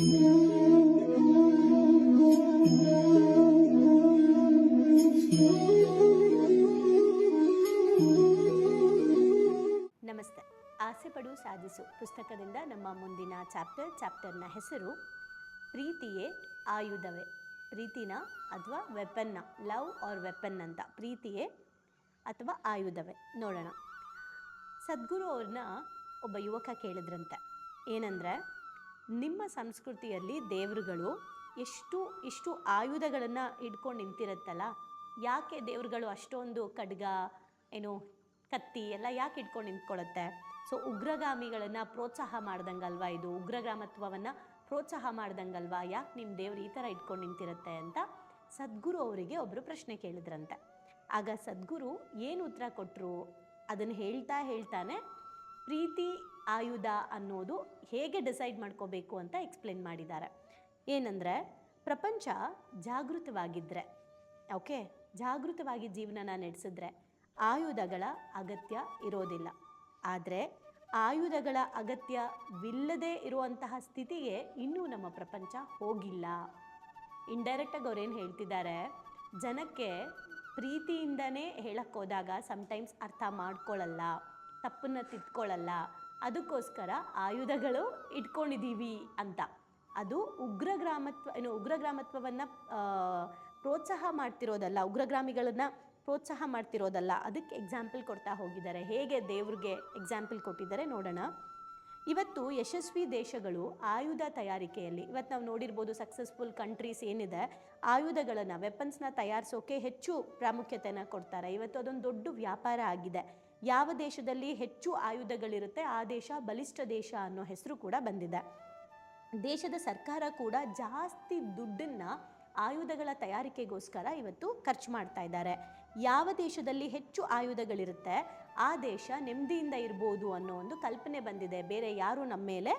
ನಮಸ್ತೆ. ಆಸೆ ಪಡು, ಸಾಧಿಸು. ಪುಸ್ತಕದಿಂದ ನಮ್ಮ ಮುಂದಿನ ಚಾಪ್ಟರ್, ಚಾಪ್ಟರ್ನ ಹೆಸರು ಪ್ರೀತಿಯೇ ಆಯುಧವೇ. ಪ್ರೀತಿನ ಅಥವಾ ವೆಪನ್ನ, ಲವ್ ಆರ್ ವೆಪನ್ ಅಂತ. ಪ್ರೀತಿಯೇ ಅಥವಾ ಆಯುಧವೇ. ನೋಡೋಣ. ಸದ್ಗುರು ಅವ್ರನ್ನ ಒಬ್ಬ ಯುವಕ ಕೇಳಿದ್ರಂತೆ. ಏನಂದರೆ ನಿಮ್ಮ ಸಂಸ್ಕೃತಿಯಲ್ಲಿ ದೇವರುಗಳು ಎಷ್ಟು, ಇಷ್ಟು ಆಯುಧಗಳನ್ನು ಇಟ್ಕೊಂಡು ನಿಂತಿರುತ್ತಲ್ಲ? ಯಾಕೆ ದೇವರುಗಳು ಅಷ್ಟೊಂದು ಖಡ್ಗ, ಏನು, ಕತ್ತಿ ಎಲ್ಲ ಯಾಕೆ ಇಟ್ಕೊಂಡು ನಿಂತ್ಕೊಳ್ಳುತ್ತೆ ಸೊ ಉಗ್ರಗಾಮಿಗಳನ್ನು ಪ್ರೋತ್ಸಾಹ ಮಾಡ್ದಂಗಲ್ವಾ ಇದು? ಉಗ್ರಗಾಮತ್ವವನ್ನು ಪ್ರೋತ್ಸಾಹ ಮಾಡ್ದಂಗಲ್ವಾ? ಯಾಕೆ ನಿಮ್ಮ ದೇವ್ರು ಈ ಥರ ಇಟ್ಕೊಂಡು ನಿಂತಿರುತ್ತೆ ಅಂತ ಸದ್ಗುರು ಅವರಿಗೆ ಒಬ್ಬರು ಪ್ರಶ್ನೆ ಕೇಳಿದ್ರಂತೆ. ಆಗ ಸದ್ಗುರು ಏನು ಉತ್ತರ ಕೊಟ್ಟರು ಅದನ್ನು ಹೇಳ್ತಾ ಹೇಳ್ತಾನೆ, ಪ್ರೀತಿ ಆಯುಧ ಅನ್ನೋದು ಹೇಗೆ ಡಿಸೈಡ್ ಮಾಡ್ಕೋಬೇಕು ಅಂತ ಎಕ್ಸ್ಪ್ಲೇನ್ ಮಾಡಿದ್ದಾರೆ. ಏನಂದರೆ, ಪ್ರಪಂಚ ಜಾಗೃತವಾಗಿದ್ದರೆ ಓಕೆ, ಜಾಗೃತವಾಗಿ ಜೀವನನ ನಡೆಸಿದ್ರೆ ಆಯುಧಗಳ ಅಗತ್ಯ ಇರೋದಿಲ್ಲ. ಆದರೆ, ಆಯುಧಗಳ ಅಗತ್ಯವಿಲ್ಲದೆ ಇರುವಂತಹ ಸ್ಥಿತಿಗೆ ಇನ್ನೂ ನಮ್ಮ ಪ್ರಪಂಚ ಹೋಗಿಲ್ಲ. ಇಂಡೈರೆಕ್ಟಾಗಿ ಅವ್ರೇನು ಹೇಳ್ತಿದ್ದಾರೆ, ಜನಕ್ಕೆ ಪ್ರೀತಿಯಿಂದನೇ ಹೇಳಕ್ಕೆ ಹೋದಾಗ ಸಮ್ಟೈಮ್ಸ್ ಅರ್ಥ ಮಾಡ್ಕೊಳ್ಳಲ್ಲ ತಪ್ಪನ್ನು ತಿದ್ಕೊಳ್ಳಲ್ಲ ಅದಕ್ಕೋಸ್ಕರ ಆಯುಧಗಳು ಇಟ್ಕೊಂಡಿದ್ದೀವಿ ಅಂತ. ಅದು ಉಗ್ರಗ್ರಾಮತ್ವ ಏನು ಉಗ್ರಗ್ರಾಮತ್ವವನ್ನು ಪ್ರೋತ್ಸಾಹ ಮಾಡ್ತಿರೋದಲ್ಲ ಉಗ್ರಗ್ರಾಮಿಗಳನ್ನು ಪ್ರೋತ್ಸಾಹ ಮಾಡ್ತಿರೋದಲ್ಲ, ಅದಕ್ಕೆ ಎಕ್ಸಾಂಪಲ್ ಕೊಡ್ತಾ ಹೋಗಿದ್ದಾರೆ. ಹೇಗೆ ದೇವ್ರಿಗೆ ಎಕ್ಸಾಂಪಲ್ ಕೊಟ್ಟಿದ್ದಾರೆ ನೋಡೋಣ. ಇವತ್ತು ಯಶಸ್ವಿ ದೇಶಗಳು ಆಯುಧ ತಯಾರಿಕೆಯಲ್ಲಿ, ಇವತ್ತು ನಾವು ನೋಡಿರ್ಬೋದು ಸಕ್ಸಸ್ಫುಲ್ ಕಂಟ್ರೀಸ್ ಏನಿದೆ, ಆಯುಧಗಳನ್ನು ವೆಪನ್ಸ್ನ ತಯಾರಿಸೋಕೆ ಹೆಚ್ಚು ಪ್ರಾಮುಖ್ಯತೆಯನ್ನು ಕೊಡ್ತಾರೆ. ಇವತ್ತು ಅದೊಂದು ದೊಡ್ಡ ವ್ಯಾಪಾರ ಆಗಿದೆ. ಯಾವ ದೇಶದಲ್ಲಿ ಹೆಚ್ಚು ಆಯುಧಗಳಿರುತ್ತೆ, ಆ ದೇಶ ಬಲಿಷ್ಠ ದೇಶ ಅನ್ನೋ ಹೆಸರು ಕೂಡ ಬಂದಿದೆ. ದೇಶದ ಸರ್ಕಾರ ಕೂಡ ಜಾಸ್ತಿ ದುಡ್ಡನ್ನು ಆಯುಧಗಳ ತಯಾರಿಕೆಗೋಸ್ಕರ ಇವತ್ತು ಖರ್ಚು ಮಾಡ್ತಾ ಇದ್ದಾರೆ. ಯಾವ ದೇಶದಲ್ಲಿ ಹೆಚ್ಚು ಆಯುಧಗಳಿರುತ್ತೆ, ಆ ದೇಶ ನೆಮ್ಮದಿಯಿಂದ ಇರ್ಬೋದು ಅನ್ನೋ ಒಂದು ಕಲ್ಪನೆ ಬಂದಿದೆ. ಬೇರೆ ಯಾರು ನಮ್ಮ ಮೇಲೆ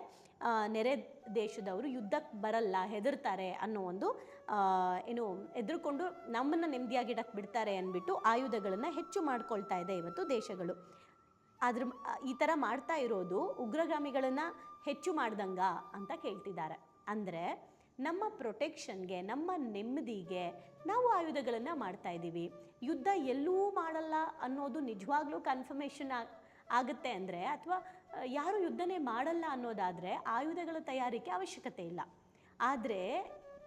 ನೆರೆ ದೇಶದವರು ಯುದ್ಧಕ್ಕೆ ಬರಲ್ಲ, ಹೆದರ್ತಾರೆ ಅನ್ನೋ ಒಂದು ಏನು ಎದುರುಕೊಂಡು ನಮ್ಮನ್ನು ನೆಮ್ಮದಿಯಾಗಿಡಕ್ಕೆ ಬಿಡ್ತಾರೆ ಅಂದ್ಬಿಟ್ಟು ಆಯುಧಗಳನ್ನು ಹೆಚ್ಚು ಮಾಡ್ಕೊಳ್ತಾ ಇದೆ ಇವತ್ತು ದೇಶಗಳು. ಅದ್ರ ಈ ಥರ ಮಾಡ್ತಾ ಇರೋದು ಉಗ್ರಗಾಮಿಗಳನ್ನು ಹೆಚ್ಚು ಮಾಡ್ದಂಗ ಅಂತ ಕೇಳ್ತಿದ್ದಾರೆ. ಅಂದರೆ ನಮ್ಮ ಪ್ರೊಟೆಕ್ಷನ್ಗೆ, ನಮ್ಮ ನೆಮ್ಮದಿಗೆ ನಾವು ಆಯುಧಗಳನ್ನು ಮಾಡ್ತಾ ಇದ್ದೀವಿ. ಯುದ್ಧ ಎಲ್ಲೂ ಮಾಡಲ್ಲ ಅನ್ನೋದು ನಿಜವಾಗ್ಲೂ ಕನ್ಫರ್ಮೇಷನ್ ಆಗುತ್ತೆ ಅಂದರೆ ಅಥವಾ, ಯಾರು ಯುದ್ಧನೇ ಮಾಡಲ್ಲ ಅನ್ನೋದಾದರೆ ಆಯುಧಗಳ ತಯಾರಿಕೆ ಅವಶ್ಯಕತೆ ಇಲ್ಲ. ಆದರೆ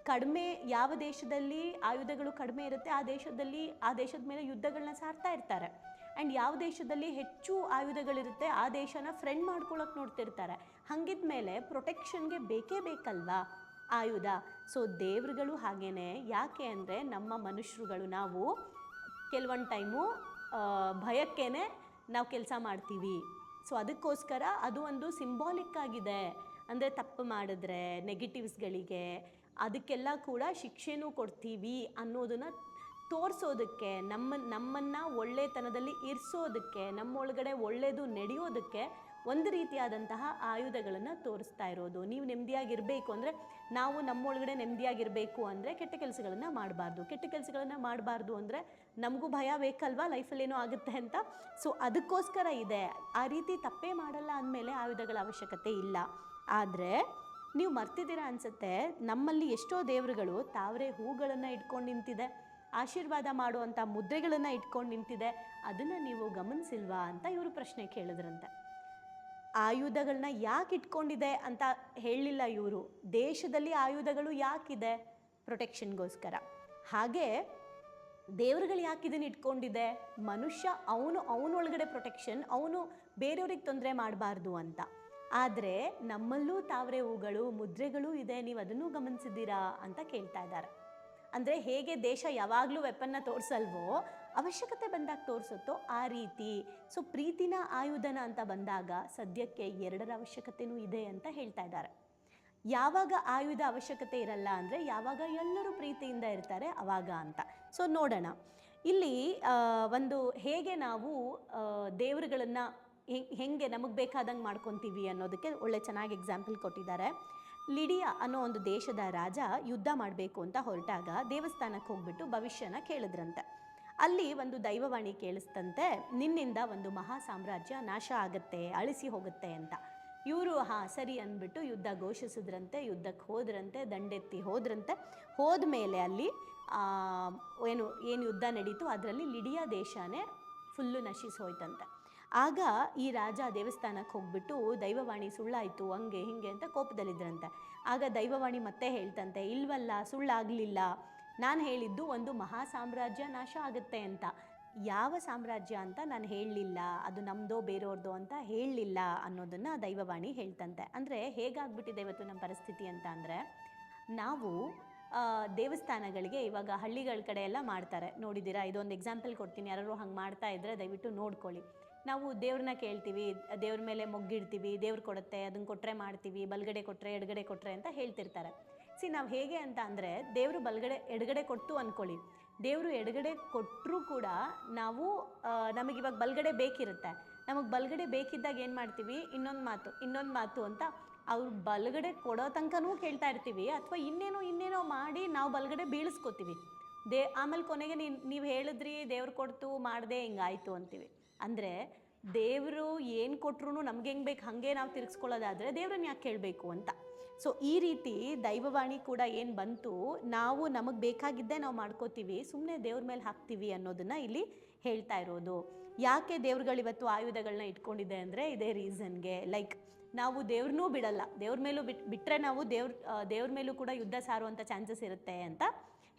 ಕಡಿಮೆ, ಯಾವ ದೇಶದಲ್ಲಿ ಆಯುಧಗಳು ಕಡಿಮೆ ಇರುತ್ತೆ, ಆ ದೇಶದಲ್ಲಿ, ಆ ದೇಶದ ಮೇಲೆ ಯುದ್ಧಗಳನ್ನ ಸಾರ್ತಾ ಇರ್ತಾರೆ. ಆ್ಯಂಡ್ ಯಾವ ದೇಶದಲ್ಲಿ ಹೆಚ್ಚು ಆಯುಧಗಳಿರುತ್ತೆ, ಆ ದೇಶನ ಫ್ರೆಂಡ್ ಮಾಡ್ಕೊಳಕ್ಕೆ ನೋಡ್ತಿರ್ತಾರೆ. ಹಂಗಿದ ಮೇಲೆ ಪ್ರೊಟೆಕ್ಷನ್ಗೆ ಬೇಕೇ ಬೇಕಲ್ವಾ? ಆಯುಧ. ಸೊ ದೇವ್ರುಗಳು ಹಾಗೇ ಯಾಕೆ ಅಂದರೆ ನಮ್ಮ ಮನುಷ್ಯರುಗಳು ನಾವು ಕೆಲವೊಂದು ಟೈಮು ಭಯಕ್ಕೇ ನಾವು ಕೆಲಸ ಮಾಡ್ತೀವಿ. ಸೊ ಅದಕ್ಕೋಸ್ಕರ ಅದು ಒಂದು ಸಿಂಬಾಲಿಕ್ ಆಗಿದೆ. ಅಂದರೆ ತಪ್ಪು ಮಾಡಿದ್ರೆ ನೆಗೆಟಿವ್ಸ್ಗಳಿಗೆ ಅದಕ್ಕೆಲ್ಲ ಕೂಡ ಶಿಕ್ಷೆನೂ ಕೊಡ್ತೀವಿ ಅನ್ನೋದನ್ನು ತೋರಿಸೋದಕ್ಕೆ, ನಮ್ಮ, ನಮ್ಮನ್ನು ಒಳ್ಳೆತನದಲ್ಲಿ ಇರಿಸೋದಕ್ಕೆ ನಮ್ಮೊಳಗಡೆ ಒಳ್ಳೆಯದು ನಡೆಯೋದಕ್ಕೆ ಒಂದು ರೀತಿಯಾದಂತಹ ಆಯುಧಗಳನ್ನು ತೋರಿಸ್ತಾ ಇರೋದು. ನೀವು ನೆಮ್ಮದಿಯಾಗಿರಬೇಕು ಅಂದರೆ ನಾವು ನಮ್ಮೊಳಗಡೆ ನೆಮ್ಮದಿಯಾಗಿರಬೇಕು ಅಂದರೆ ಕೆಟ್ಟ ಕೆಲಸಗಳನ್ನು ಮಾಡಬಾರ್ದು. ಕೆಟ್ಟ ಕೆಲಸಗಳನ್ನು ಮಾಡಬಾರ್ದು ಅಂದರೆ ನಮಗೂ ಭಯ ಬೇಕಲ್ವಾ? ಲೈಫಲ್ಲೇನೋ ಆಗುತ್ತೆ ಅಂತ. ಸೊ ಅದಕ್ಕೋಸ್ಕರ ಇದೆ. ಆ ರೀತಿ ತಪ್ಪೇ ಮಾಡಲ್ಲ ಅಂದಮೇಲೆ ಆಯುಧಗಳ ಅವಶ್ಯಕತೆ ಇಲ್ಲ. ಆದರೆ ನೀವು ಮರ್ತಿದ್ದೀರಾ ಅನಿಸುತ್ತೆ, ನಮ್ಮಲ್ಲಿ ಎಷ್ಟೋ ದೇವರುಗಳು ತಾವರೆ ಹೂಗಳನ್ನು ಇಟ್ಕೊಂಡು ನಿಂತಿದೆ. ಆಶೀರ್ವಾದ ಮಾಡುವಂಥ ಮುದ್ರೆಗಳನ್ನು ಇಟ್ಕೊಂಡು ನಿಂತಿದೆ. ಅದನ್ನು ನೀವು ಗಮನಿಸಿಲ್ವಾ ಅಂತ ಇವರು ಪ್ರಶ್ನೆ ಕೇಳಿದ್ರಂತೆ. ಆಯುಧಗಳನ್ನ ಯಾಕೆ ಇಟ್ಕೊಂಡಿದೆ ಅಂತ ಹೇಳಲಿಲ್ಲ ಇವರು. ದೇಶದಲ್ಲಿ ಆಯುಧಗಳು ಯಾಕಿದೆ? ಪ್ರೊಟೆಕ್ಷನ್ಗೋಸ್ಕರ. ಹಾಗೆ ದೇವರುಗಳು ಯಾಕೆ ಇದನ್ನು ಇಟ್ಕೊಂಡಿದೆ? ಮನುಷ್ಯ ಅವನು ಅವನೊಳಗಡೆ ಪ್ರೊಟೆಕ್ಷನ್, ಅವನು ಬೇರೆಯವ್ರಿಗೆ ತೊಂದರೆ ಮಾಡಬಾರ್ದು ಅಂತ. ಆದರೆ ನಮ್ಮಲ್ಲೂ ತಾವರೆ ಹೂಗಳು, ಮುದ್ರೆಗಳು ಇದೆ, ನೀವು ಅದನ್ನು ಗಮನಿಸಿದ್ದೀರಾ ಅಂತ ಕೇಳ್ತಾ ಇದ್ದಾರೆ. ಅಂದರೆ ಹೇಗೆ ದೇಶ ಯಾವಾಗಲೂ ವೆಪನ್ನ ತೋರಿಸಲ್ವೋ ಅವಶ್ಯಕತೆ ಬಂದಾಗ ತೋರಿಸುತ್ತೋ ಆ ರೀತಿ. ಸೊ ಪ್ರೀತಿನ ಆಯುಧನ ಅಂತ ಬಂದಾಗ ಸದ್ಯಕ್ಕೆ ಎರಡರ ಅವಶ್ಯಕತೆಯೂ ಇದೆ ಅಂತ ಹೇಳ್ತಾ ಇದ್ದಾರೆ. ಯಾವಾಗ ಆಯುಧ ಅವಶ್ಯಕತೆ ಇರಲ್ಲ ಅಂದರೆ ಯಾವಾಗ ಎಲ್ಲರೂ ಪ್ರೀತಿಯಿಂದ ಇರ್ತಾರೆ ಅವಾಗ ಅಂತ. ಸೊ ನೋಡೋಣ. ಇಲ್ಲಿ ಒಂದು ಹೇಗೆ ನಾವು ದೇವರುಗಳನ್ನು ಹೆಂಗೆ ನಮಗೆ ಬೇಕಾದಂಗೆ ಮಾಡ್ಕೊತೀವಿ ಅನ್ನೋದಕ್ಕೆ ಒಳ್ಳೆ ಚೆನ್ನಾಗಿ ಎಕ್ಸಾಂಪಲ್ ಕೊಟ್ಟಿದ್ದಾರೆ. ಲಿಡಿಯಾ ಅನ್ನೋ ಒಂದು ದೇಶದ ರಾಜ ಯುದ್ಧ ಮಾಡಬೇಕು ಅಂತ ಹೊರಟಾಗ ದೇವಸ್ಥಾನಕ್ಕೆ ಹೋಗ್ಬಿಟ್ಟು ಭವಿಷ್ಯನ ಕೇಳಿದ್ರಂತೆ. ಅಲ್ಲಿ ಒಂದು ದೈವವಾಣಿ ಕೇಳಿಸ್ತಂತೆ, ನಿನ್ನಿಂದ ಒಂದು ಮಹಾ ಸಾಮ್ರಾಜ್ಯ ನಾಶ ಆಗುತ್ತೆ, ಅಳಿಸಿ ಹೋಗುತ್ತೆ ಅಂತ. ಇವರು, ಹಾಂ, ಸರಿ ಅಂದ್ಬಿಟ್ಟು ಯುದ್ಧ ಘೋಷಿಸಿದ್ರಂತೆ, ಯುದ್ಧಕ್ಕೆ ಹೋದ್ರಂತೆ, ದಂಡೆತ್ತಿ ಹೋದ್ರಂತೆ. ಹೋದ್ಮೇಲೆ ಅಲ್ಲಿ ಏನು ಏನು ಯುದ್ಧ ನಡೀತು ಅದರಲ್ಲಿ ಲಿಡಿಯಾ ದೇಶನೇ ಫುಲ್ಲು ನಶಿಸಿ ಹೋಯ್ತಂತೆ. ಆಗ ಈ ರಾಜ ದೇವಸ್ಥಾನಕ್ಕೆ ಹೋಗ್ಬಿಟ್ಟು, ದೈವವಾಣಿ ಸುಳ್ಳಾಯಿತು, ಹಂಗೆ ಹಿಂಗೆ ಅಂತ ಕೋಪದಲ್ಲಿದ್ರಂತೆ. ಆಗ ದೈವವಾಣಿ ಮತ್ತೆ ಹೇಳ್ತಂತೆ, ಇಲ್ವಲ್ಲ, ಸುಳ್ಳಾಗಲಿಲ್ಲ ನಾನು ಹೇಳಿದ್ದು ಒಂದು ಮಹಾ ಸಾಮ್ರಾಜ್ಯ ನಾಶ ಆಗುತ್ತೆ ಅಂತ. ಯಾವ ಸಾಮ್ರಾಜ್ಯ ಅಂತ ನಾನು ಹೇಳಲಿಲ್ಲ, ಅದು ನಮ್ಮದೋ ಬೇರೆಯವ್ರದೋ ಅಂತ ಹೇಳಲಿಲ್ಲ ಅನ್ನೋದನ್ನು ದೈವವಾಣಿ ಹೇಳ್ತಂತೆ. ಅಂದರೆ ಹೇಗಾಗ್ಬಿಟ್ಟಿದೆ ಇವತ್ತು ನಮ್ಮ ಪರಿಸ್ಥಿತಿ ಅಂತ ಅಂದರೆ, ನಾವು ದೇವಸ್ಥಾನಗಳಿಗೆ ಇವಾಗ ಹಳ್ಳಿಗಳ ಕಡೆ ಎಲ್ಲ ಮಾಡ್ತಾರೆ. ನೋಡಿದ್ದೀರಾ? ಇದೊಂದು ಎಕ್ಸಾಂಪಲ್ ಕೊಡ್ತೀನಿ. ಯಾರು ಹಂಗೆ ಮಾಡ್ತಾ ಇದ್ದರೆ ದಯವಿಟ್ಟು ನೋಡ್ಕೊಳ್ಳಿ. ನಾವು ದೇವ್ರನ್ನ ಕೇಳ್ತೀವಿ, ದೇವ್ರ ಮೇಲೆ ಮೊಗ್ಗಿಡ್ತೀವಿ, ದೇವ್ರು ಕೊಡುತ್ತೆ ಅದನ್ನು ಕೊಟ್ಟರೆ ಮಾಡ್ತೀವಿ, ಬಲಗಡೆ ಕೊಟ್ಟರೆ ಎಡಗಡೆ ಕೊಟ್ಟರೆ ಅಂತ ಹೇಳ್ತಿರ್ತಾರೆ. ಸಿ, ನಾವು ಹೇಗೆ ಅಂತ ಅಂದರೆ ದೇವರು ಬಲಗಡೆ, ಎಡಗಡೆ ಕೊಟ್ಟು ಅಂದ್ಕೊಳ್ಳಿ ದೇವರು ಎಡಗಡೆ ಕೊಟ್ಟರೂ ಕೂಡ ನಾವು ನಮಗಿವಾಗ ಬಲಗಡೆ ಬೇಕಿರುತ್ತೆ. ನಮಗೆ ಬಲಗಡೆ ಬೇಕಿದ್ದಾಗ ಏನು ಮಾಡ್ತೀವಿ? ಇನ್ನೊಂದು ಮಾತು ಇನ್ನೊಂದು ಮಾತು ಅಂತ ಅವ್ರು ಬಲಗಡೆ ಕೊಡೋ ತನಕನೂ ಕೇಳ್ತಾ ಇರ್ತೀವಿ ಅಥವಾ ಇನ್ನೇನೋ ಇನ್ನೇನೋ ಮಾಡಿ ನಾವು ಬಲಗಡೆ ಬೀಳಿಸ್ಕೋತೀವಿ. ದೇ, ಆಮೇಲೆ ಕೊನೆಗೆ ನೀನು, ನೀವು ಹೇಳಿದ್ರಿ ದೇವ್ರು ಕೊಡ್ತು, ಮಾಡಿದೆ, ಹಿಂಗಾಯಿತು ಅಂತೀವಿ. ಅಂದರೆ ದೇವರು ಏನು ಕೊಟ್ರು ನಮ್ಗೆ ಹೆಂಗೆ ಬೇಕು ಹಾಗೆ ನಾವು ತಿರ್ಗಿಸ್ಕೊಳ್ಳೋದಾದರೆ ದೇವ್ರನ್ನ ಯಾಕೆ ಕೇಳಬೇಕು ಅಂತ. ಸೊ ಈ ರೀತಿ ದೈವವಾಣಿ ಕೂಡ ಏನು ಬಂತು? ನಾವು ನಮಗೆ ಬೇಕಾಗಿದ್ದೇ ನಾವು ಮಾಡ್ಕೋತೀವಿ ಸುಮ್ಮನೆ ದೇವ್ರ ಮೇಲೆ ಹಾಕ್ತೀವಿ ಅನ್ನೋದನ್ನು ಇಲ್ಲಿ ಹೇಳ್ತಾ ಇರೋದು. ಯಾಕೆ ದೇವ್ರುಗಳು ಇವತ್ತು ಆಯುಧಗಳನ್ನ ಇಟ್ಕೊಂಡಿದೆ ಅಂದರೆ ಇದೇ ರೀಸನ್ಗೆ ಲೈಕ್ ನಾವು ದೇವ್ರನ್ನೂ ಬಿಡಲ್ಲ. ದೇವ್ರ ಮೇಲೂ ಬಿಟ್ ಬಿಟ್ಟರೆ ನಾವು ದೇವ್ರ ದೇವ್ರ ಮೇಲೂ ಕೂಡ ಯುದ್ಧ ಸಾರುವಂಥ ಚಾನ್ಸಸ್ ಇರುತ್ತೆ ಅಂತ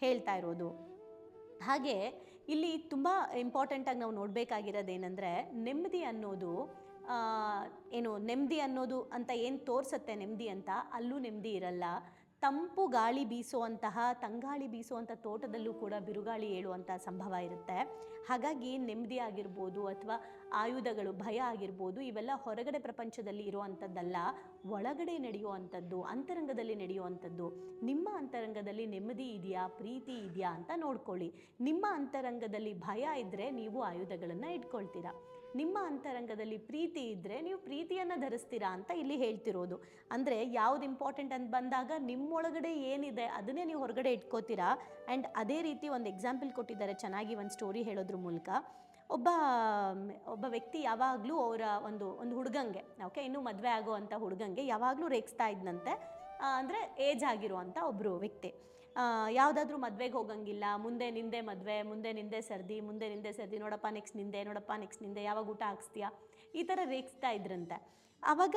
ಹೇಳ್ತಾ ಇರೋದು. ಹಾಗೆ ಇಲ್ಲಿ ತುಂಬ ಇಂಪಾರ್ಟೆಂಟಾಗಿ ನಾವು ನೋಡಬೇಕಾಗಿರೋದೇನೆಂದರೆ ನೆಮ್ಮದಿ ಅನ್ನೋದು ಏನು ನೆಮ್ಮದಿ ಅನ್ನೋದು ಅಂತ ಏನು ತೋರಿಸುತ್ತೆ ನೆಮ್ಮದಿ ಅಂತ? ಅಲ್ಲೂ ನೆಮ್ಮದಿ ಇರಲ್ಲ. ತಂಪು ಗಾಳಿ ಬೀಸುವಂತಹ, ತಂಗಾಳಿ ಬೀಸುವಂಥ ತೋಟದಲ್ಲೂ ಕೂಡ ಬಿರುಗಾಳಿ ಏಳುವಂಥ ಸಂಭವ ಇರುತ್ತೆ. ಹಾಗಾಗಿ ನೆಮ್ಮದಿ ಆಗಿರ್ಬೋದು ಅಥವಾ ಆಯುಧಗಳು, ಭಯ ಆಗಿರ್ಬೋದು, ಇವೆಲ್ಲ ಹೊರಗಡೆ ಪ್ರಪಂಚದಲ್ಲಿ ಇರುವಂಥದ್ದಲ್ಲ ಒಳಗಡೆ ನಡೆಯುವಂಥದ್ದು ಅಂತರಂಗದಲ್ಲಿ ನಡೆಯುವಂಥದ್ದು ನಿಮ್ಮ ಅಂತರಂಗದಲ್ಲಿ ನೆಮ್ಮದಿ ಇದೆಯಾ, ಪ್ರೀತಿ ಇದೆಯಾ ಅಂತ ನೋಡ್ಕೊಳ್ಳಿ. ನಿಮ್ಮ ಅಂತರಂಗದಲ್ಲಿ ಭಯ ಇದ್ದರೆ ನೀವು ಆಯುಧಗಳನ್ನು ಇಟ್ಕೊಳ್ತೀರಾ. ನಿಮ್ಮ ಅಂತರಂಗದಲ್ಲಿ ಪ್ರೀತಿ ಇದ್ದರೆ ನೀವು ಪ್ರೀತಿಯನ್ನು ಧರಿಸ್ತೀರಾ ಅಂತ ಇಲ್ಲಿ ಹೇಳ್ತಿರೋದು. ಅಂದರೆ ಯಾವ್ದು ಇಂಪಾರ್ಟೆಂಟ್ ಅಂತ ಬಂದಾಗ ನಿಮ್ಮೊಳಗಡೆ ಏನಿದೆ ಅದನ್ನೇ ನೀವು ಹೊರಗಡೆ ಇಟ್ಕೋತೀರಾ? ಆ್ಯಂಡ್ ಅದೇ ರೀತಿ ಒಂದು ಎಕ್ಸಾಂಪಲ್ ಕೊಟ್ಟಿದ್ದಾರೆ ಚೆನ್ನಾಗಿ ಒಂದು ಸ್ಟೋರಿ ಹೇಳೋದ್ರ ಮೂಲಕ. ಒಬ್ಬ ಒಬ್ಬ ವ್ಯಕ್ತಿ ಯಾವಾಗಲೂ ಅವರ ಒಂದು ಒಂದು ಹುಡುಗಂಗೆ ಓಕೆ ಇನ್ನೂ ಮದುವೆ ಆಗೋ ಅಂಥ ಹುಡುಗಂಗೆ ಯಾವಾಗಲೂ ರೇಗಿಸ್ತಾ ಇದ್ನಂತೆ. ಅಂದರೆ ಏಜ್ ಆಗಿರುವಂಥ ಒಬ್ಬರು ವ್ಯಕ್ತಿ. ಯಾವುದಾದ್ರೂ ಮದುವೆಗೆ ಹೋಗಂಗಿಲ್ಲ. ಮುಂದೆ ನಿಂದೆ ಮದುವೆ, ಮುಂದೆ ನಿಂದೆ ಸರ್ದಿ, ಮುಂದೆ ನಿಂದೆ ಸರ್ದಿ, ನೋಡಪ್ಪ ನೆಕ್ಸ್ಟ್ ನಿಂದೆ, ನೋಡಪ್ಪ ನೆಕ್ಸ್ಟ್ ನಿಂದೆ, ಯಾವಾಗ ಊಟ ಹಾಕ್ಸ್ತೀಯಾ? ಈ ಥರ ರೇಗಿಸ್ತಾ ಇದ್ರಂತೆ. ಆವಾಗ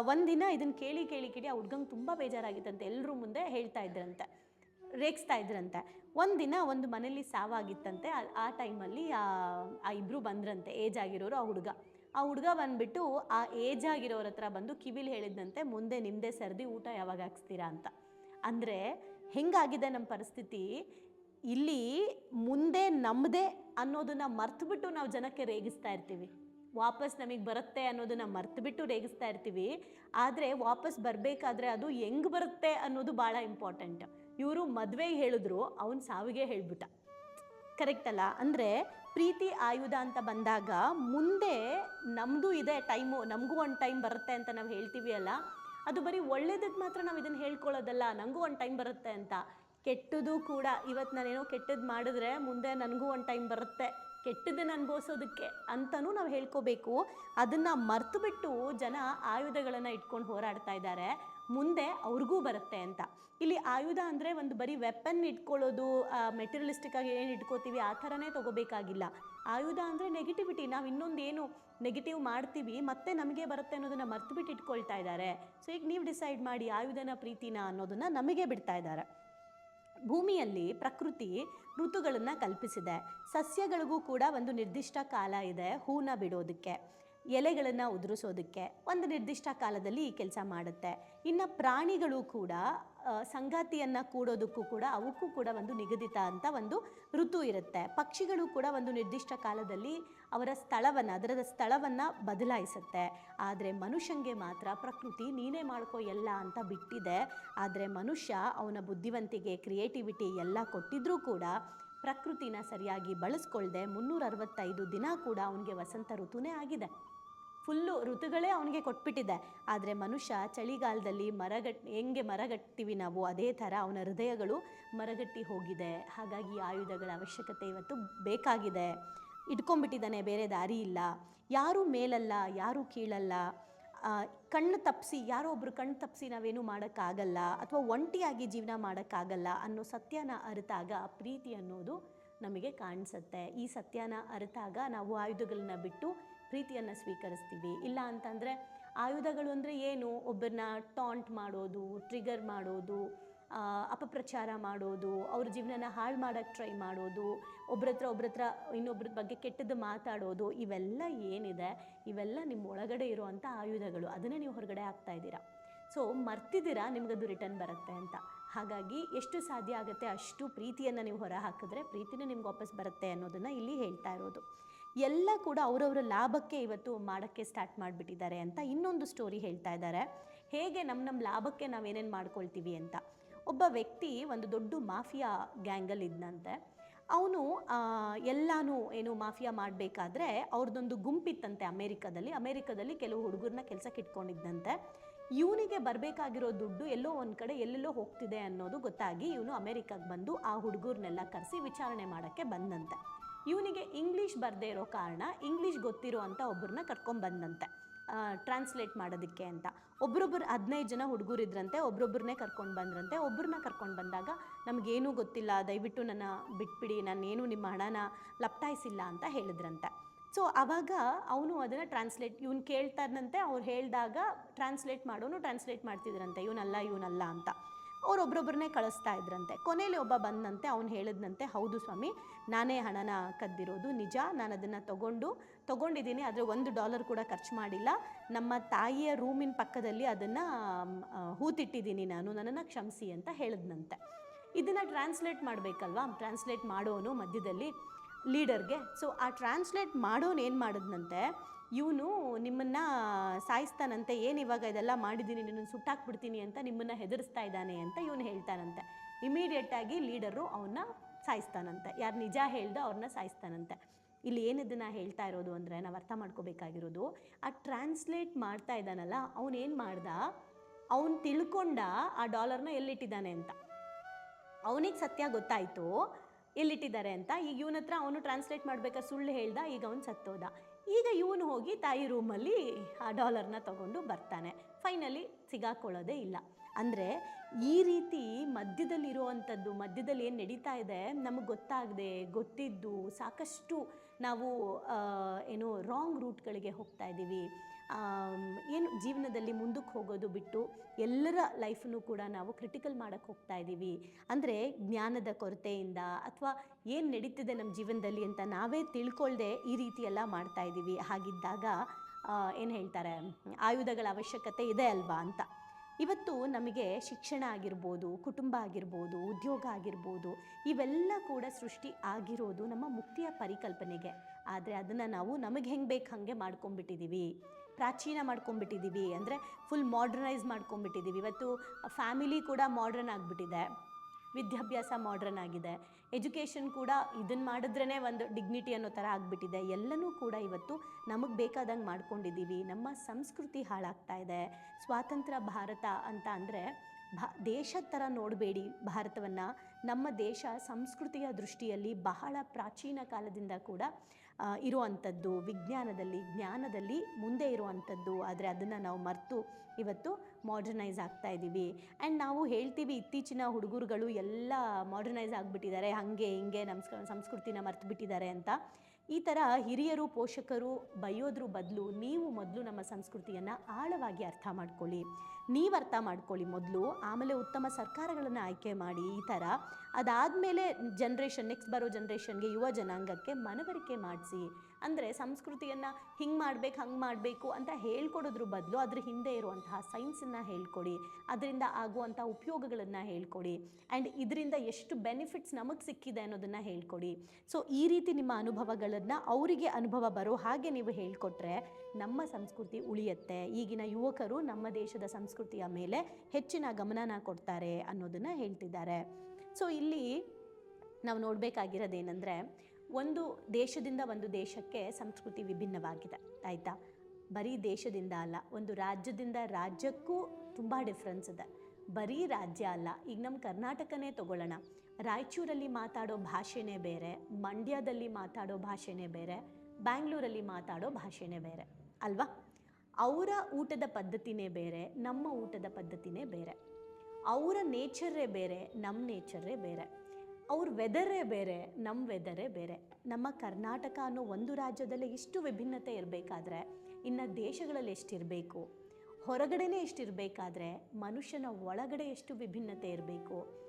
ಒಂದಿನ ಇದನ್ನು ಕೇಳಿ ಕೇಳಿ ಕೇಳಿ ಆ ಹುಡ್ಗಂಗೆ ತುಂಬ ಬೇಜಾರಾಗಿತ್ತಂತೆ. ಎಲ್ಲರೂ ಮುಂದೆ ಹೇಳ್ತಾ ಇದ್ರಂತೆ. ರೇಗಿಸ್ತಾ ಇದ್ರಂತೆ. ಒಂದಿನ ಒಂದು ಮನೇಲಿ ಸಾವಾಗಿತ್ತಂತೆ. ಆ- ಟೈಮಲ್ಲಿ, ಆ ಇಬ್ಬರು ಬಂದ್ರಂತೆ, ಏಜ್ ಆಗಿರೋರು ಆ ಹುಡುಗ. ಆ ಹುಡುಗ ಬಂದ್ಬಿಟ್ಟು ಆ ಏಜ್ ಆಗಿರೋರ ಹತ್ರ ಬಂದು ಕಿವಿಲಿ ಹೇಳಿದ್ದಂತೆ ಮುಂದೆ ನಿಮ್ಮದೇ ಸರ್ದಿ ಊಟ ಯಾವಾಗ ಹಾಕ್ಸ್ತೀರಾ ಅಂತ. ಅಂದರೆ ಹೆಂಗಾಗಿದೆ ನಮ್ಮ ಪರಿಸ್ಥಿತಿ? ಇಲ್ಲಿ ಮುಂದೆ ನಮ್ಮದೇ ಅನ್ನೋದನ್ನ ಮರ್ತುಬಿಟ್ಟು ನಾವು ಜನಕ್ಕೆ ರೇಗಿಸ್ತಾ ಇರ್ತೀವಿ. ವಾಪಸ್ ನಮಗೆ ಬರುತ್ತೆ ಅನ್ನೋದನ್ನ ಮರ್ತುಬಿಟ್ಟು ರೇಗಿಸ್ತಾ ಇರ್ತೀವಿ. ಆದರೆ ವಾಪಸ್ ಬರಬೇಕಾದ್ರೆ ಅದು ಹೆಂಗೆ ಬರುತ್ತೆ ಅನ್ನೋದು ಭಾಳ ಇಂಪಾರ್ಟೆಂಟ್ ಇವರು ಮದುವೆಗೆ ಹೇಳಿದ್ರು, ಅವನು ಸಾವಿಗೆ ಹೇಳ್ಬಿಟ್ಟ. ಕರೆಕ್ಟ್ ಅಲ್ಲ? ಅಂದರೆ ಪ್ರೀತಿ ಆಯುಧ ಅಂತ ಬಂದಾಗ ಮುಂದೆ ನಮ್ಮದು ಇದೆ ಟೈಮು, ನಮಗೂ ಒಂದು ಟೈಮ್ ಬರುತ್ತೆ ಅಂತ ನಾವು ಹೇಳ್ತೀವಿ ಅಲ್ಲ? ಅದು ಬರೀ ಒಳ್ಳೇದಕ್ಕೆ ಮಾತ್ರ ನಾವು ಇದನ್ನು ಹೇಳ್ಕೊಳ್ಳೋದಲ್ಲ ನನಗೂ ಒಂದು ಟೈಮ್ ಬರುತ್ತೆ ಅಂತ. ಕೆಟ್ಟದು ಕೂಡ ಇವತ್ತು ನಾನೇನೋ ಕೆಟ್ಟದ್ದು ಮಾಡಿದ್ರೆ ಮುಂದೆ ನನಗೂ ಒಂದು ಟೈಮ್ ಬರುತ್ತೆ. ಕೆಟ್ಟದನ್ನು ಅನುಭವಿಸೋದಕ್ಕೆ ಅಂತಲೂ ನಾವು ಹೇಳ್ಕೋಬೇಕು. ಅದನ್ನು ಮರ್ತು ಬಿಟ್ಟು ಜನ ಆಯುಧಗಳನ್ನು ಇಟ್ಕೊಂಡು ಹೋರಾಡ್ತಾ ಇದ್ದಾರೆ. ಮುಂದೆ ಅವ್ರಿಗೂ ಬರುತ್ತೆ ಅಂತ. ಇಲ್ಲಿ ಆಯುಧ ಅಂದರೆ ಒಂದು ಬರೀ ವೆಪನ್ ಇಟ್ಕೊಳ್ಳೋದು ಮೆಟೀರಿಯಲಿಸ್ಟಿಕ್ ಆಗಿ ಏನು ಇಟ್ಕೋತೀವಿ, ಆ ಥರನೇ ತೊಗೋಬೇಕಾಗಿಲ್ಲ. ಆಯುಧ ಅಂದರೆ ನೆಗೆಟಿವಿಟಿ ನಾವು ಇನ್ನೊಂದು ಏನು ನೆಗೆಟಿವ್ ಮಾಡ್ತೀವಿ, ಮತ್ತೆ ನಮಗೆ ಬರುತ್ತೆ ಅನ್ನೋದನ್ನು ಮರ್ತು ಬಿಟ್ಟು ಇಟ್ಕೊಳ್ತಾ ಇದ್ದಾರೆ ಸೊ ಈಗ ನೀವು ಡಿಸೈಡ್ ಮಾಡಿ ಆಯುಧನ, ಪ್ರೀತಿನ ಅನ್ನೋದನ್ನು ನಮಗೆ ಬಿಡ್ತಾ ಇದ್ದಾರೆ ಭೂಮಿಯಲ್ಲಿ ಪ್ರಕೃತಿ ಋತುಗಳನ್ನು ಕಲ್ಪಿಸಿದೆ. ಸಸ್ಯಗಳಿಗೂ ಕೂಡ ಒಂದು ನಿರ್ದಿಷ್ಟ ಕಾಲ ಇದೆ ಹೂನ ಬಿಡೋದಕ್ಕೆ. ಎಲೆಗಳನ್ನು ಉದುರಿಸೋದಕ್ಕೆ ಒಂದು ನಿರ್ದಿಷ್ಟ ಕಾಲದಲ್ಲಿ ಈ ಕೆಲಸ ಮಾಡುತ್ತೆ. ಇನ್ನು ಪ್ರಾಣಿಗಳು ಕೂಡ ಸಂಗಾತಿಯನ್ನು ಕೂಡೋದಕ್ಕೂ ಕೂಡ ಅವಕ್ಕೂ ಕೂಡ ಒಂದು ನಿಗದಿತ ಅಂತ ಒಂದು ಋತು ಇರುತ್ತೆ. ಪಕ್ಷಿಗಳು ಕೂಡ ಒಂದು ನಿರ್ದಿಷ್ಟ ಕಾಲದಲ್ಲಿ ಅವರ ಸ್ಥಳವನ್ನು, ಅದರ ಸ್ಥಳವನ್ನು ಬದಲಾಯಿಸುತ್ತೆ. ಆದರೆ ಮನುಷ್ಯಂಗೆ ಮಾತ್ರ ಪ್ರಕೃತಿ ನೀನೇ ಮಾಡ್ಕೋ ಎಲ್ಲ ಅಂತ ಬಿಟ್ಟಿದೆ. ಆದರೆ ಮನುಷ್ಯ ಅವನ ಬುದ್ಧಿವಂತಿಕೆ, ಕ್ರಿಯೇಟಿವಿಟಿ ಎಲ್ಲ ಕೊಟ್ಟಿದ್ರೂ ಕೂಡ ಪ್ರಕೃತಿನ ಸರಿಯಾಗಿ ಬಳಸ್ಕೊಳ್ದೆ ಮುನ್ನೂರ ಅರವತ್ತೈದು ದಿನ ಕೂಡ ಅವನಿಗೆ ವಸಂತ ಋತುನೇ ಆಗಿದೆ. ಫುಲ್ಲು ಋತುಗಳೇ ಅವನಿಗೆ ಕೊಟ್ಬಿಟ್ಟಿದೆ. ಆದರೆ ಮನುಷ್ಯ ಚಳಿಗಾಲದಲ್ಲಿ ಮರಗಟ್, ಹೆಂಗೆ ಮರಗಟ್ತೀವಿ ನಾವು, ಅದೇ ಥರ ಅವನ ಹೃದಯಗಳು ಮರಗಟ್ಟಿ ಹೋಗಿದೆ. ಹಾಗಾಗಿ ಆಯುಧಗಳ ಅವಶ್ಯಕತೆ ಇವತ್ತು ಬೇಕಾಗಿದೆ. ಇಟ್ಕೊಂಡ್ಬಿಟ್ಟಿದ್ದಾನೆ, ಬೇರೆ ದಾರಿ ಇಲ್ಲ. ಯಾರೂ ಮೇಲಲ್ಲ, ಯಾರೂ ಕೀಳಲ್ಲ. ಕಣ್ಣು ತಪ್ಪಿಸಿ ಯಾರೋ ಒಬ್ಬರು ಕಣ್ಣು ತಪ್ಪಿಸಿ ನಾವೇನು ಮಾಡೋಕ್ಕಾಗಲ್ಲ, ಅಥವಾ ಒಂಟಿಯಾಗಿ ಜೀವನ ಮಾಡೋಕ್ಕಾಗಲ್ಲ ಅನ್ನೋ ಸತ್ಯನ ಅರಿತಾಗ ಪ್ರೀತಿ ಅನ್ನೋದು ನಮಗೆ ಕಾಣಿಸುತ್ತೆ. ಈ ಸತ್ಯನ ಅರಿತಾಗ ನಾವು ಆಯುಧಗಳನ್ನ ಬಿಟ್ಟು ಪ್ರೀತಿಯನ್ನು ಸ್ವೀಕರಿಸ್ತೀವಿ. ಇಲ್ಲ ಅಂತಂದರೆ ಆಯುಧಗಳು ಅಂದರೆ ಏನು? ಒಬ್ಬರನ್ನ ಟಾಂಟ್ ಮಾಡೋದು ಟ್ರಿಗರ್ ಮಾಡೋದು ಅಪಪ್ರಚಾರ ಮಾಡೋದು, ಅವ್ರ ಜೀವನನ ಹಾಳು ಮಾಡೋಕ್ಕೆ ಟ್ರೈ ಮಾಡೋದು ಒಬ್ರ ಹತ್ರ ಒಬ್ರ ಹತ್ರ ಇನ್ನೊಬ್ರ ಬಗ್ಗೆ ಕೆಟ್ಟದ್ದು ಮಾತಾಡೋದು, ಇವೆಲ್ಲ ಏನಿದೆ? ಇವೆಲ್ಲ ನಿಮ್ಮ ಒಳಗಡೆ ಇರುವಂಥ ಆಯುಧಗಳು. ಅದನ್ನೇ ನೀವು ಹೊರಗಡೆ ಹಾಕ್ತಾ ಇದ್ದೀರಾ. ಸೊ ಮರ್ತಿದ್ದೀರಾ? ನಿಮಗದು ರಿಟರ್ನ್ ಬರುತ್ತೆ ಅಂತ. ಹಾಗಾಗಿ ಎಷ್ಟು ಸಾಧ್ಯ ಆಗುತ್ತೆ ಅಷ್ಟು ಪ್ರೀತಿಯನ್ನು ನೀವು ಹೊರ ಹಾಕಿದ್ರೆ ಪ್ರೀತಿನೇ ನಿಮ್ಗೆ ವಾಪಸ್ ಬರುತ್ತೆ ಅನ್ನೋದನ್ನು ಇಲ್ಲಿ ಹೇಳ್ತಾ ಇರೋದು. ಎಲ್ಲ ಕೂಡ ಅವರವರ ಲಾಭಕ್ಕೆ ಇವತ್ತು ಮಾಡೋಕ್ಕೆ ಸ್ಟಾರ್ಟ್ ಮಾಡಿಬಿಟ್ಟಿದ್ದಾರೆ ಅಂತ ಇನ್ನೊಂದು ಸ್ಟೋರಿ ಹೇಳ್ತಾ ಇದ್ದಾರೆ. ಹೇಗೆ ನಮ್ಮ ನಮ್ಮ ಲಾಭಕ್ಕೆ ಏನೇನು ಮಾಡ್ಕೊಳ್ತೀವಿ ಅಂತ. ಒಬ್ಬ ವ್ಯಕ್ತಿ ಒಂದು ದೊಡ್ಡ ಮಾಫಿಯಾ ಗ್ಯಾಂಗಲ್ಲಿ ಇದ್ದನಂತೆ ಅವನು ಎಲ್ಲನೂ ಏನು ಮಾಫಿಯಾ ಮಾಡಬೇಕಾದ್ರೆ ಅವ್ರದ್ದೊಂದು ಗುಂಪಿತ್ತಂತೆ ಅಮೇರಿಕಾದಲ್ಲಿ. ಅಮೇರಿಕಾದಲ್ಲಿ ಕೆಲವು ಹುಡುಗರನ್ನ ಕೆಲಸಕ್ಕೆ ಇಟ್ಕೊಂಡಿದ್ದಂತೆ. ಇವನಿಗೆ ಬರಬೇಕಾಗಿರೋ ದುಡ್ಡು ಎಲ್ಲೋ ಒಂದು ಕಡೆ ಎಲ್ಲೆಲ್ಲೋ ಹೋಗ್ತಿದೆ ಅನ್ನೋದು ಗೊತ್ತಾಗಿ ಇವನು ಅಮೇರಿಕಾಗೆ ಬಂದು ಆ ಹುಡುಗರನ್ನೆಲ್ಲ ಕರೆಸಿ ವಿಚಾರಣೆ ಮಾಡೋಕ್ಕೆ ಬಂದಂತೆ. ಇವನಿಗೆ ಇಂಗ್ಲೀಷ್ ಬರದೇ ಇರೋ ಕಾರಣ ಇಂಗ್ಲೀಷ್ ಗೊತ್ತಿರೋ ಅಂತ ಒಬ್ಬರನ್ನ ಕರ್ಕೊಂಡ್ಬಂದಂತೆ ಟ್ರಾನ್ಸ್ಲೇಟ್ ಮಾಡೋದಕ್ಕೆ ಅಂತ. ಒಬ್ರೊಬ್ಬರು ಹದಿನೈದು ಜನ ಹುಡುಗರಿದ್ರಂತೆ ಒಬ್ರೊಬ್ಬರನ್ನೇ ಕರ್ಕೊಂಡು ಬಂದ್ರಂತೆ. ಒಬ್ಬರನ್ನ ಕರ್ಕೊಂಡು ಬಂದಾಗ ನಮಗೇನೂ ಗೊತ್ತಿಲ್ಲ, ದಯವಿಟ್ಟು ನನ್ನ ಬಿಟ್ಬಿಡಿ, ನಾನೇನು ನಿಮ್ಮ ಹಣನ ಲಪ್ಟಾಯಿಸಿಲ್ಲ ಅಂತ ಹೇಳಿದ್ರಂತೆ. ಸೊ ಆವಾಗ ಅವನು ಅದನ್ನು ಟ್ರಾನ್ಸ್ಲೇಟ್ ಇವ್ನು ಕೇಳ್ತಾರಂತೆ ಅವ್ರು ಹೇಳಿದಾಗ ಟ್ರಾನ್ಸ್ಲೇಟ್ ಮಾಡೋನು ಟ್ರಾನ್ಸ್ಲೇಟ್ ಮಾಡ್ತಿದ್ರಂತೆ. ಇವನಲ್ಲ ಇವನಲ್ಲ ಅಂತ. ಅವ್ರು ಒಬ್ಬೊಬ್ಬರನ್ನೇ ಕಳಿಸ್ತಾ ಇದ್ರಂತೆ. ಕೊನೆಯಲ್ಲಿ ಒಬ್ಬ ಬಂದಂತೆ ಅವ್ನು ಹೇಳಿದ್ನಂತೆ, ಹೌದು ಸ್ವಾಮಿ, ನಾನೇ ಹಣನ ಕದ್ದಿರೋದು, ನಿಜ ನಾನು ಅದನ್ನು ತಗೊಂಡು, ತಗೊಂಡಿದ್ದೀನಿ, ಆದರೆ ಒಂದು ಡಾಲರ್ ಕೂಡ ಖರ್ಚು ಮಾಡಿಲ್ಲ. ನಮ್ಮ ತಾಯಿಯ ರೂಮಿನ ಪಕ್ಕದಲ್ಲಿ ಅದನ್ನು ಹೂತಿಟ್ಟಿದ್ದೀನಿ ನಾನು, ನನ್ನನ್ನು ಕ್ಷಮಿಸಿ, ಅಂತ ಹೇಳಿದ್ನಂತೆ. ಇದನ್ನು ಟ್ರಾನ್ಸ್ಲೇಟ್ ಮಾಡಬೇಕಲ್ವಾ? ಟ್ರಾನ್ಸ್ಲೇಟ್ ಮಾಡೋನು ಮಧ್ಯದಲ್ಲಿ ಲೀಡರ್ಗೆ ಸೊ ಆ ಟ್ರಾನ್ಸ್ಲೇಟ್ ಮಾಡೋನು ಏನು ಮಾಡಿದ್ನಂತೆ, ಇವನು ನಿಮ್ಮನ್ನು ಸಾಯಿಸ್ತಾನಂತೆ, ಏನು ಇವಾಗ ಇದೆಲ್ಲ ಮಾಡಿದ್ದೀನಿ ನಿನ್ನನ್ನು ಸುಟ್ಟಾಕ್ಬಿಡ್ತೀನಿ ಅಂತ ನಿಮ್ಮನ್ನು ಹೆದರಿಸ್ತಾ ಇದ್ದಾನೆ ಅಂತ ಇವನು ಹೇಳ್ತಾನಂತೆ. ಇಮಿಡಿಯೇಟಾಗಿ ಲೀಡರು ಅವನ್ನ ಸಾಯಿಸ್ತಾನಂತೆ. ಯಾರು ನಿಜ ಹೇಳ್ದ ಅವ್ರನ್ನ ಸಾಯಿಸ್ತಾನಂತೆ. ಇಲ್ಲಿ ಏನಿದನ್ನು ಹೇಳ್ತಾ ಇರೋದು ಅಂದರೆ, ನಾವು ಅರ್ಥ ಮಾಡ್ಕೋಬೇಕಾಗಿರೋದು, ಆ ಟ್ರಾನ್ಸ್ಲೇಟ್ ಮಾಡ್ತಾ ಇದ್ದಾನಲ್ಲ ಅವನೇನು ಮಾಡ್ದ, ಅವನು ತಿಳ್ಕೊಂಡ ಆ ಡಾಲರ್ನ ಎಲ್ಲಿಟ್ಟಿದ್ದಾನೆ ಅಂತ. ಅವನಿಗೆ ಸತ್ಯ ಗೊತ್ತಾಯಿತು ಎಲ್ಲಿಟ್ಟಿದ್ದಾರೆ ಅಂತ, ಈಗ ಇವನ ಹತ್ರ ಅವನು ಟ್ರಾನ್ಸ್ಲೇಟ್ ಮಾಡಬೇಕಾ ಸುಳ್ಳು ಹೇಳ್ದ, ಈಗ ಅವನು ಸತ್ತೋದ. ಈಗ ಇವನು ಹೋಗಿ ತಾಯಿ ರೂಮಲ್ಲಿ ಆ ಡಾಲರ್ನ ತಗೊಂಡು ಬರ್ತಾನೆ. ಫೈನಲಿ ಸಿಗಾಕೊಳ್ಳೋದೇ ಇಲ್ಲ. ಅಂದರೆ ಈ ರೀತಿ ಮಧ್ಯದಲ್ಲಿರುವಂಥದ್ದು, ಮಧ್ಯದಲ್ಲಿ ಏನು ನಡೀತಾ ಇದೆ, ನಮಗೆ ಗೊತ್ತಾಗದೆ, ಗೊತ್ತಿದ್ದು ಸಾಕಷ್ಟು ನಾವು ಏನು ರಾಂಗ್ ರೂಟ್ಗಳಿಗೆ ಹೋಗ್ತಾ ಇದ್ದೀವಿ ಏನು ಜೀವನದಲ್ಲಿ ಮುಂದಕ್ಕೆ ಹೋಗೋದು ಬಿಟ್ಟು ಎಲ್ಲರ ಲೈಫನ್ನು ಕೂಡ ನಾವು ಕ್ರಿಟಿಕಲ್ ಮಾಡೋಕ್ಕೆ ಹೋಗ್ತಾ ಇದ್ದೀವಿ. ಅಂದರೆ ಜ್ಞಾನದ ಕೊರತೆಯಿಂದ ಅಥವಾ ಏನು ನಡೀತಿದೆ ನಮ್ಮ ಜೀವನದಲ್ಲಿ ಅಂತ ನಾವೇ ತಿಳ್ಕೊಳ್ಳದೆ ಈ ರೀತಿ ಎಲ್ಲ ಮಾಡ್ತಾ ಇದ್ದೀವಿ. ಹಾಗಿದ್ದಾಗ ಏನು ಹೇಳ್ತಾರೆ, ಆಯುಧಗಳ ಅವಶ್ಯಕತೆ ಇದೆ ಅಲ್ವಾ ಅಂತ. ಇವತ್ತು ನಮಗೆ ಶಿಕ್ಷಣ ಆಗಿರ್ಬೋದು, ಕುಟುಂಬ ಆಗಿರ್ಬೋದು, ಉದ್ಯೋಗ ಆಗಿರ್ಬೋದು, ಇವೆಲ್ಲ ಕೂಡ ಸೃಷ್ಟಿ ಆಗಿರೋದು ನಮ್ಮ ಮುಕ್ತಿಯ ಪರಿಕಲ್ಪನೆಗೆ. ಆದರೆ ಅದನ್ನು ನಾವು ನಮಗೆ ಹೆಂಗೆ ಬೇಕು ಹಾಗೆ ಮಾಡ್ಕೊಂಡ್ಬಿಟ್ಟಿದ್ದೀವಿ. ಪ್ರಾಚೀನ ಮಾಡ್ಕೊಂಡ್ಬಿಟ್ಟಿದ್ದೀವಿ ಅಂದರೆ ಫುಲ್ ಮಾಡ್ರನೈಸ್ ಮಾಡ್ಕೊಂಡ್ಬಿಟ್ಟಿದ್ದೀವಿ ಇವತ್ತು ಫ್ಯಾಮಿಲಿ ಕೂಡ ಮಾಡ್ರನ್ ಆಗಿಬಿಟ್ಟಿದೆ. ವಿದ್ಯಾಭ್ಯಾಸ ಮಾಡ್ರನ್ ಆಗಿದೆ. ಎಜುಕೇಷನ್ ಕೂಡ ಇದನ್ನು ಮಾಡಿದ್ರೇ ಒಂದು ಡಿಗ್ನಿಟಿ ಅನ್ನೋ ಥರ ಆಗಿಬಿಟ್ಟಿದೆ. ಎಲ್ಲನೂ ಕೂಡ ಇವತ್ತು ನಮಗೆ ಬೇಕಾದಂಗೆ ಮಾಡ್ಕೊಂಡಿದ್ದೀವಿ ನಮ್ಮ ಸಂಸ್ಕೃತಿ ಹಾಳಾಗ್ತಾ ಇದೆ. ಸ್ವಾತಂತ್ರ್ಯ ಭಾರತ ಅಂತ ಅಂದರೆ ಭಾ ದೇಶದ ಥರ ನೋಡಬೇಡಿ ಭಾರತವನ್ನು. ನಮ್ಮ ದೇಶ ಸಂಸ್ಕೃತಿಯ ದೃಷ್ಟಿಯಲ್ಲಿ ಬಹಳ ಪ್ರಾಚೀನ ಕಾಲದಿಂದ ಕೂಡ ಇರುವಂಥದ್ದು ವಿಜ್ಞಾನದಲ್ಲಿ, ಜ್ಞಾನದಲ್ಲಿ ಮುಂದೆ ಇರುವಂಥದ್ದು ಆದರೆ ಅದನ್ನು ನಾವು ಮರೆತು ಇವತ್ತು ಮಾಡ್ರನೈಸ್ ಆಗ್ತಾ ಇದ್ದೀವಿ ಆ್ಯಂಡ್ ನಾವು ಹೇಳ್ತೀವಿ ಇತ್ತೀಚಿನ ಹುಡುಗರುಗಳು ಎಲ್ಲ ಮಾಡ್ರನೈಸ್ ಆಗಿಬಿಟ್ಟಿದ್ದಾರೆ. ಹಾಗೆ, ಹಿಂಗೆ ನಮ್ಮ ಸಂಸ್ಕೃತಿನ ಮರ್ತು ಬಿಟ್ಟಿದ್ದಾರೆ ಅಂತ. ಈ ಥರ ಹಿರಿಯರು, ಪೋಷಕರು ಬೈಯೋದ್ರ ಬದಲು ನೀವು ಮೊದಲು ನಮ್ಮ ಸಂಸ್ಕೃತಿಯನ್ನು ಆಳವಾಗಿ ಅರ್ಥ ಮಾಡ್ಕೊಳ್ಳಿ. ನೀವು ಅರ್ಥ ಮಾಡ್ಕೊಳ್ಳಿ ಮೊದಲು, ಆಮೇಲೆ ಉತ್ತಮ ಸರ್ಕಾರಗಳನ್ನು ಆಯ್ಕೆ ಮಾಡಿ ಈ ಥರ. ಅದಾದಮೇಲೆ ಜನ್ರೇಷನ್ ನೆಕ್ಸ್ಟ್ ಬರೋ ಜನ್ರೇಷನ್ಗೆ ಯುವ ಜನಾಂಗಕ್ಕೆ ಮನವರಿಕೆ ಮಾಡಿಸಿ. ಅಂದರೆ ಸಂಸ್ಕೃತಿಯನ್ನು ಹಿಂಗೆ ಮಾಡ್ಬೇಕು, ಹಂಗೆ ಮಾಡಬೇಕು ಅಂತ ಹೇಳ್ಕೊಡೋದ್ರ ಬದಲು ಅದ್ರ ಹಿಂದೆ ಇರುವಂತಹ ಸೈನ್ಸನ್ನು ಹೇಳ್ಕೊಡಿ. ಅದರಿಂದ ಆಗುವಂಥ ಉಪಯೋಗಗಳನ್ನು ಹೇಳ್ಕೊಡಿ. ಆ್ಯಂಡ್ ಇದರಿಂದ ಎಷ್ಟು ಬೆನಿಫಿಟ್ಸ್ ನಮಗೆ ಸಿಕ್ಕಿದೆ ಅನ್ನೋದನ್ನು ಹೇಳ್ಕೊಡಿ. ಸೊ ಈ ರೀತಿ ನಿಮ್ಮ ಅನುಭವಗಳನ್ನು ಅವರಿಗೆ ಅನುಭವ ಬರೋ ಹಾಗೆ ನೀವು ಹೇಳ್ಕೊಟ್ರೆ ನಮ್ಮ ಸಂಸ್ಕೃತಿ ಉಳಿಯುತ್ತೆ. ಈಗಿನ ಯುವಕರು ನಮ್ಮ ದೇಶದ ಸಂಸ್ಕೃತಿಯ ಮೇಲೆ ಹೆಚ್ಚಿನ ಗಮನನ ಕೊಡ್ತಾರೆ ಅನ್ನೋದನ್ನು ಹೇಳ್ತಿದ್ದಾರೆ. ಸೊ ಇಲ್ಲಿ ನಾವು ನೋಡಬೇಕಾಗಿರೋದೇನೆಂದರೆ, ಒಂದು ದೇಶದಿಂದ ಒಂದು ದೇಶಕ್ಕೆ ಸಂಸ್ಕೃತಿ ವಿಭಿನ್ನವಾಗಿದೆ. ಆಯಿತಾ? ಬರೀ ದೇಶದಿಂದ ಅಲ್ಲ, ಒಂದು ರಾಜ್ಯದಿಂದ ರಾಜ್ಯಕ್ಕೂ ತುಂಬ ಡಿಫ್ರೆನ್ಸ್ ಇದೆ. ಬರೀ ರಾಜ್ಯ ಅಲ್ಲ, ಈಗ ನಮ್ಮ ಕರ್ನಾಟಕನೇ ತಗೊಳ್ಳೋಣ. ರಾಯಚೂರಲ್ಲಿ ಮಾತಾಡೋ ಭಾಷೆನೇ ಬೇರೆ, ಮಂಡ್ಯದಲ್ಲಿ ಮಾತಾಡೋ ಭಾಷೆನೇ ಬೇರೆ, ಬ್ಯಾಂಗ್ಳೂರಲ್ಲಿ ಮಾತಾಡೋ ಭಾಷೆನೇ ಬೇರೆ. ಅಲ್ವಾ? ಅವರ ಊಟದ ಪದ್ಧತಿನೇ ಬೇರೆ, ನಮ್ಮ ಊಟದ ಪದ್ಧತಿನೇ ಬೇರೆ. ಅವರ ನೇಚರೇ ಬೇರೆ, ನಮ್ಮ ನೇಚರೇ ಬೇರೆ. ಅವ್ರ ವೆದರೇ ಬೇರೆ, ನಮ್ಮ ವೆದರೇ ಬೇರೆ. ನಮ್ಮ ಕರ್ನಾಟಕ ಅನ್ನೋ ಒಂದು ರಾಜ್ಯದಲ್ಲಿ ಇಷ್ಟು ವಿಭಿನ್ನತೆ ಇರಬೇಕಾದ್ರೆ, ಇನ್ನು ದೇಶಗಳಲ್ಲಿ ಎಷ್ಟಿರಬೇಕು, ಹೊರಗಡೆನೇ ಎಷ್ಟಿರಬೇಕಾದ್ರೆ, ಮನುಷ್ಯನ ಒಳಗಡೆ ಎಷ್ಟು ವಿಭಿನ್ನತೆ ಇರಬೇಕು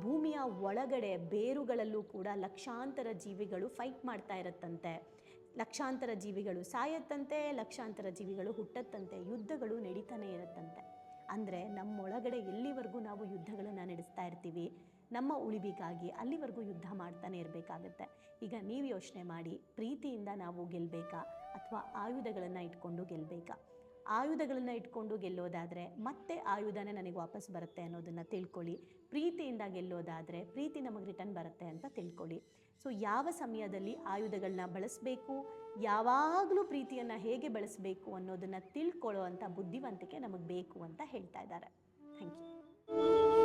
ಭೂಮಿಯ ಒಳಗಡೆ ಬೇರುಗಳಲ್ಲೂ ಕೂಡ ಲಕ್ಷಾಂತರ ಜೀವಿಗಳು ಫೈಟ್ ಮಾಡ್ತಾ ಇರತ್ತಂತೆ. ಲಕ್ಷಾಂತರ ಜೀವಿಗಳು ಸಾಯತ್ತಂತೆ, ಲಕ್ಷಾಂತರ ಜೀವಿಗಳು ಹುಟ್ಟತ್ತಂತೆ, ಯುದ್ಧಗಳು ನಡೀತಾನೆ ಇರುತ್ತಂತೆ. ಅಂದರೆ ನಮ್ಮೊಳಗಡೆ ಎಲ್ಲಿವರೆಗೂ ನಾವು ಯುದ್ಧಗಳನ್ನು ನಡೆಸ್ತಾ ಇರ್ತೀವಿ, ನಮ್ಮ ಉಳಿವಿಗಾಗಿ ಅಲ್ಲಿವರೆಗೂ ಯುದ್ಧ ಮಾಡ್ತಾನೆ ಇರಬೇಕಾಗತ್ತೆ. ಈಗ ನೀವು ಯೋಚನೆ ಮಾಡಿ, ಪ್ರೀತಿಯಿಂದ ನಾವು ಗೆಲ್ಲಬೇಕಾ ಅಥವಾ ಆಯುಧಗಳನ್ನು ಇಟ್ಕೊಂಡು ಗೆಲ್ಲಬೇಕಾ ಆಯುಧಗಳನ್ನು ಇಟ್ಕೊಂಡು ಗೆಲ್ಲೋದಾದರೆ ಮತ್ತೆ ಆಯುಧನೇ ನನಗೆ ವಾಪಸ್ ಬರುತ್ತೆ ಅನ್ನೋದನ್ನು ತಿಳ್ಕೊಳ್ಳಿ. ಪ್ರೀತಿಯಿಂದ ಗೆಲ್ಲೋದಾದರೆ ಪ್ರೀತಿ ನಮಗೆ ರಿಟರ್ನ್ ಬರುತ್ತೆ ಅಂತ ತಿಳ್ಕೊಳ್ಳಿ. ಸೊ ಯಾವ ಸಮಯದಲ್ಲಿ ಆಯುಧಗಳನ್ನ ಬಳಸಬೇಕು, ಯಾವಾಗಲೂ ಪ್ರೀತಿಯನ್ನು ಹೇಗೆ ಬಳಸಬೇಕು ಅನ್ನೋದನ್ನು ತಿಳ್ಕೊಳ್ಳೋ ಅಂಥ ಬುದ್ಧಿವಂತಿಕೆ ನಮಗೆ ಬೇಕು ಅಂತ ಹೇಳ್ತಾ ಇದ್ದಾರೆ. Thank you